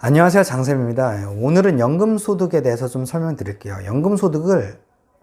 안녕하세요. 장쌤입니다. 오늘은 연금소득에 대해서 좀 설명드릴게요. 연금소득을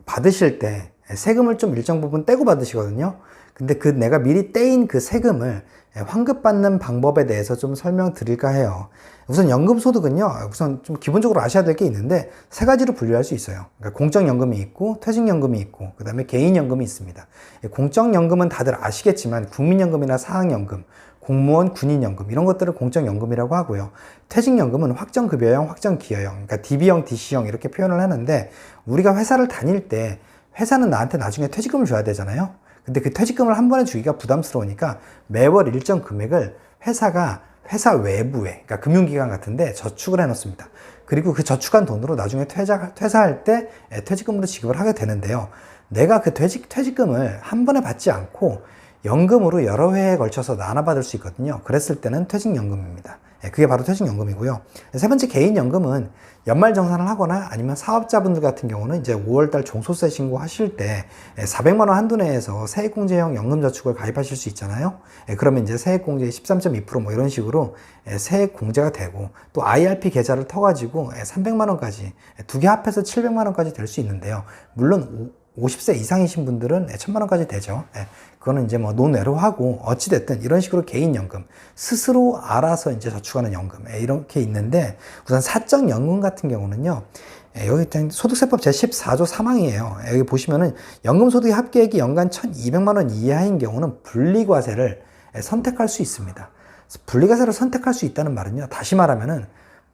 받으실 때 세금을 좀 일정 부분 떼고 받으시거든요. 근데 그 내가 미리 떼인 그 세금을 환급받는 방법에 대해서 좀 설명드릴까 해요. 우선 연금소득은요, 우선 좀 기본적으로 아셔야 될 게 있는데 세 가지로 분류할 수 있어요. 그러니까 공적연금이 있고, 퇴직연금이 있고, 그 다음에 개인연금이 있습니다. 공적연금은 다들 아시겠지만 국민연금이나 사학연금, 공무원 군인연금 이런 것들을 공적연금이라고 하고요. 퇴직연금은 확정급여형, 확정기여형, 그러니까 DB형, DC형 이렇게 표현을 하는데 우리가 회사를 다닐 때 회사는 나한테 나중에 퇴직금을 줘야 되잖아요. 근데 그 퇴직금을 한 번에 주기가 부담스러우니까 매월 일정 금액을 회사가 회사 외부에, 그러니까 금융기관 같은데 저축을 해놓습니다. 그리고 그 저축한 돈으로 나중에 퇴사, 퇴사할 때 퇴직금으로 지급을 하게 되는데요. 내가 그 퇴직, 퇴직금을 한 번에 받지 않고 연금으로 여러 회에 걸쳐서 나눠받을 수 있거든요. 그랬을 때는 퇴직연금입니다. 예, 그게 바로 퇴직연금이고요. 세 번째 개인연금은 연말정산을 하거나 아니면 사업자분들 같은 경우는 이제 5월달 종소세 신고하실 때 400만 원 한도 내에서 세액공제형 연금저축을 가입하실 수 있잖아요. 예, 그러면 이제 세액공제 13.2%뭐 이런 식으로 예, 세액공제가 되고 또 IRP 계좌를 터가지고 300만 원까지 두 개 합해서 700만 원까지 될 수 있는데요. 물론 50세 이상이신 분들은 천만 원까지 되죠. 예, 그거는 이제 뭐 논외로 하고 어찌됐든 이런 식으로 개인연금 스스로 알아서 이제 저축하는 연금 예, 이렇게 있는데 우선 사적 연금 같은 경우는요. 예, 여기 소득세법 제14조 3항이에요. 여기 보시면은 연금소득의 합계액이 연간 1200만 원 이하인 경우는 분리과세를 예, 선택할 수 있습니다. 분리과세를 선택할 수 있다는 말은요. 다시 말하면은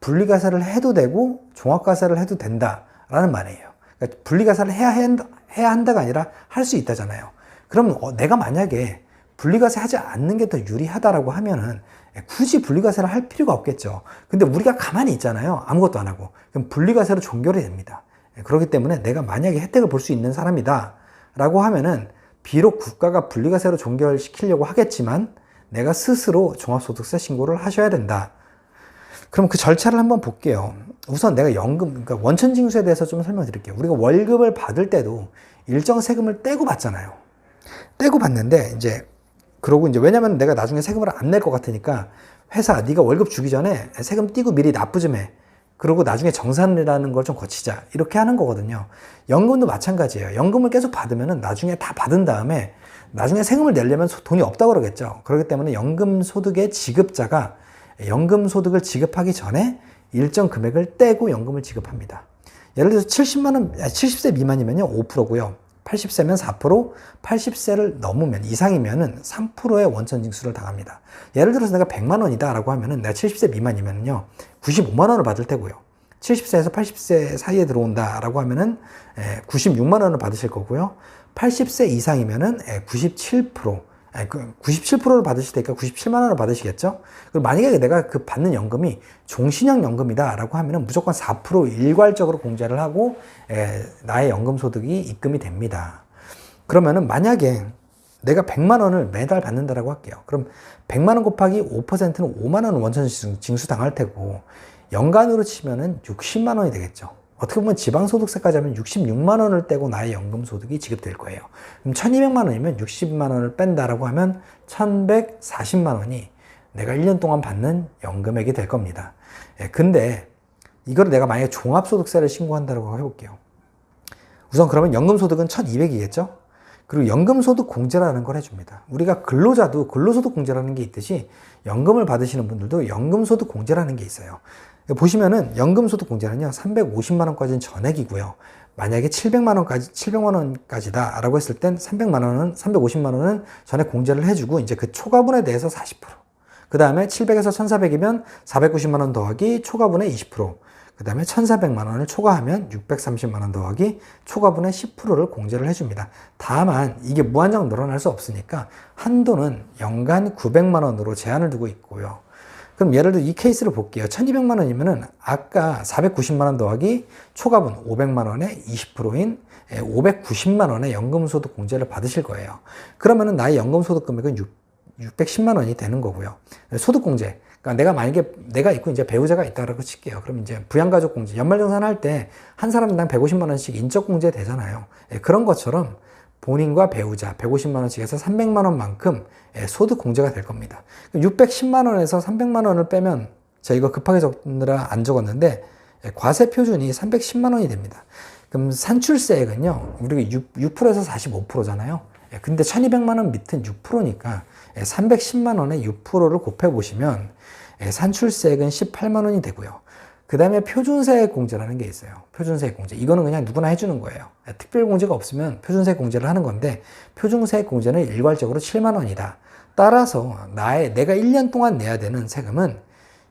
분리과세를 해도 되고 종합과세를 해도 된다라는 말이에요. 그러니까 분리과세를 해야 한다, 해야 한다가 아니라 할 수 있다잖아요. 그럼 어, 내가 만약에 분리과세 하지 않는 게 더 유리하다라고 하면은 굳이 분리과세를 할 필요가 없겠죠. 근데 우리가 가만히 있잖아요. 아무것도 안 하고. 그럼 분리과세로 종결이 됩니다. 그렇기 때문에 내가 만약에 혜택을 볼 수 있는 사람이다. 라고 하면은 비록 국가가 분리과세로 종결시키려고 하겠지만 내가 스스로 종합소득세 신고를 하셔야 된다. 그럼 그 절차를 한번 볼게요. 우선 내가 연금, 그러니까 원천징수에 대해서 좀 설명드릴게요. 우리가 월급을 받을 때도 일정 세금을 떼고 받잖아요. 떼고 받는데 이제 그러고 이제 왜냐면 내가 나중에 세금을 안 낼 것 같으니까 회사 네가 월급 주기 전에 세금 떼고 미리 납부 좀 해. 그리고 나중에 정산이라는 걸 좀 거치자. 이렇게 하는 거거든요. 연금도 마찬가지예요. 연금을 계속 받으면은 나중에 다 받은 다음에 나중에 세금을 내려면 돈이 없다고 그러겠죠. 그렇기 때문에 연금 소득의 지급자가 연금 소득을 지급하기 전에 일정 금액을 떼고 연금을 지급합니다. 예를 들어서 70만 원, 70세 미만이면요 5%고요. 80세면 4%, 80세를 넘으면 이상이면은 3%의 원천 징수를 당합니다. 예를 들어서 내가 100만 원이다라고 하면은 내가 70세 미만이면요 95만 원을 받을 테고요. 70세에서 80세 사이에 들어온다라고 하면은 96만 원을 받으실 거고요. 80세 이상이면은 97%, 97%를 받으실 테니까 97만 원을 받으시겠죠? 그리고 만약에 내가 그 받는 연금이 종신형 연금이다라고 하면은 무조건 4% 일괄적으로 공제를 하고 에, 나의 연금 소득이 입금이 됩니다. 그러면은 만약에 내가 100만 원을 매달 받는다라고 할게요. 그럼 100만 원 곱하기 5%는 5만 원 원천 징수 당할 테고 연간으로 치면은 60만 원이 되겠죠. 어떻게 보면 지방소득세까지 하면 66만 원을 떼고 나의 연금소득이 지급될 거예요. 그럼 1200만 원이면 60만 원을 뺀다라고 하면 1140만 원이 내가 1년 동안 받는 연금액이 될 겁니다. 예, 근데 이거를 내가 만약에 종합소득세를 신고한다고 해볼게요. 우선 그러면 연금소득은 1200이겠죠? 그리고 연금소득 공제라는 걸 해줍니다. 우리가 근로자도 근로소득 공제라는 게 있듯이 연금을 받으시는 분들도 연금소득 공제라는 게 있어요. 보시면은 연금소득 공제는요, 350만 원까지는 전액이고요. 만약에 700만 원까지, 700만 원까지다라고 했을 땐 300만 원은, 350만 원은 전액 공제를 해주고, 이제 그 초과분에 대해서 40%. 그 다음에 700에서 1400이면 490만 원 더하기 초과분의 20%. 그 다음에 1400만 원을 초과하면 630만 원 더하기 초과분의 10%를 공제를 해줍니다. 다만 이게 무한정 늘어날 수 없으니까 한도는 연간 900만 원으로 제한을 두고 있고요. 그럼 예를 들어 이 케이스를 볼게요. 1200만 원이면은 아까 490만 원 더하기 초과분 500만 원의 20%인 590만 원의 연금소득 공제를 받으실 거예요. 그러면은 나의 연금소득 금액은 6, 610만 원이 되는 거고요. 소득공제. 그러니까 내가 만약에 내가 있고 이제 배우자가 있다라고 칠게요. 그럼 이제 부양가족공제, 연말정산 할 때 한 사람당 150만 원씩 인적공제 되잖아요. 그런 것처럼 본인과 배우자 150만 원씩 해서 300만 원만큼 소득 공제가 될 겁니다. 610만 원에서 300만 원을 빼면 저 이거 급하게 적느라 안 적었는데 예, 과세 표준이 310만 원이 됩니다. 그럼 산출세액은요, 우리가 6, 6%에서 45%잖아요. 예, 근데 1200만 원 밑은 6%니까 310만 원에 6%를 곱해 보시면 예, 산출세액은 18만 원이 되고요. 그 다음에 표준세액 공제라는 게 있어요. 표준세액 공제. 이거는 그냥 누구나 해주는 거예요. 예, 특별 공제가 없으면 표준세액 공제를 하는 건데 표준세액 공제는 일괄적으로 7만 원이다. 따라서 나의 내가 1년 동안 내야 되는 세금은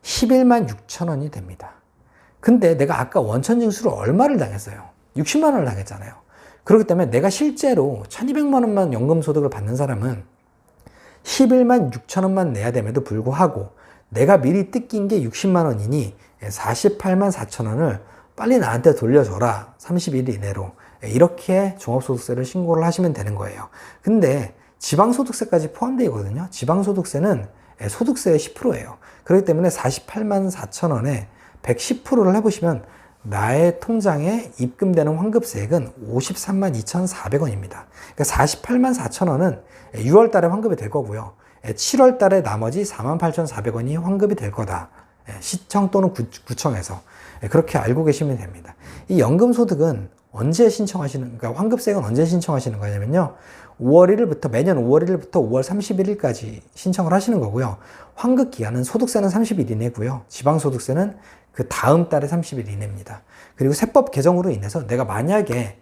11만 6천 원이 됩니다. 근데 내가 아까 원천 징수를 얼마를 당했어요? 60만 원을 당했잖아요. 그렇기 때문에 내가 실제로 1200만 원만 연금 소득을 받는 사람은 11만 6천 원만 내야 됨에도 불구하고 내가 미리 뜯긴 게 60만 원이니 48만 4천 원을 빨리 나한테 돌려줘라. 30일 이내로. 이렇게 종합소득세를 신고를 하시면 되는 거예요. 근데 지방소득세까지 포함되어 있거든요. 지방소득세는 소득세의 10%예요. 그렇기 때문에 48만 4천 원에 110%를 해보시면 나의 통장에 입금되는 환급세액은 53만 2,400원입니다. 그러니까 48만 4천 원은 6월 달에 환급이 될 거고요. 7월 달에 나머지 4만 8,400원이 환급이 될 거다. 시청 또는 구, 구청에서 그렇게 알고 계시면 됩니다. 이 연금소득은 언제 신청하시는, 그러니까 환급세액은 언제 신청하시는 거냐면요. 5월 1일부터, 매년 5월 1일부터 5월 31일까지 신청을 하시는 거고요. 환급 기간은 소득세는 30일 이내고요. 지방소득세는 그 다음 달에 30일 이내입니다. 그리고 세법 개정으로 인해서 내가 만약에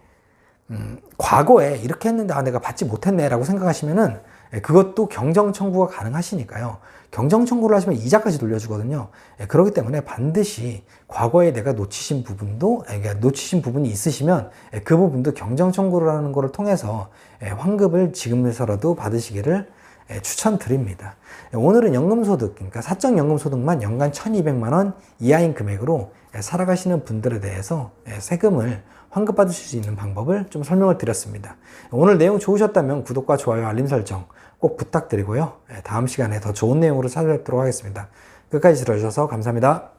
음, 과거에 이렇게 했는데 아 내가 받지 못했네라고 생각하시면은 예, 그것도 경정 청구가 가능하시니까요. 경정 청구를 하시면 이자까지 돌려주거든요. 예, 그렇기 때문에 반드시 과거에 내가 놓치신 부분도 예, 그러니까 놓치신 부분이 있으시면 예, 그 부분도 경정 청구를 하는 것을 통해서 예, 환급을 지금에서라도 받으시기를 예, 추천드립니다. 예, 오늘은 연금소득, 그러니까 사적연금소득만 연간 1200만 원 이하인 금액으로 예, 살아가시는 분들에 대해서 예, 세금을 환급 받으실 수 있는 방법을 좀 설명을 드렸습니다. 오늘 내용 좋으셨다면 구독과 좋아요, 알림 설정 꼭 부탁드리고요. 예, 다음 시간에 더 좋은 내용으로 찾아뵙도록 하겠습니다. 끝까지 들어주셔서 감사합니다.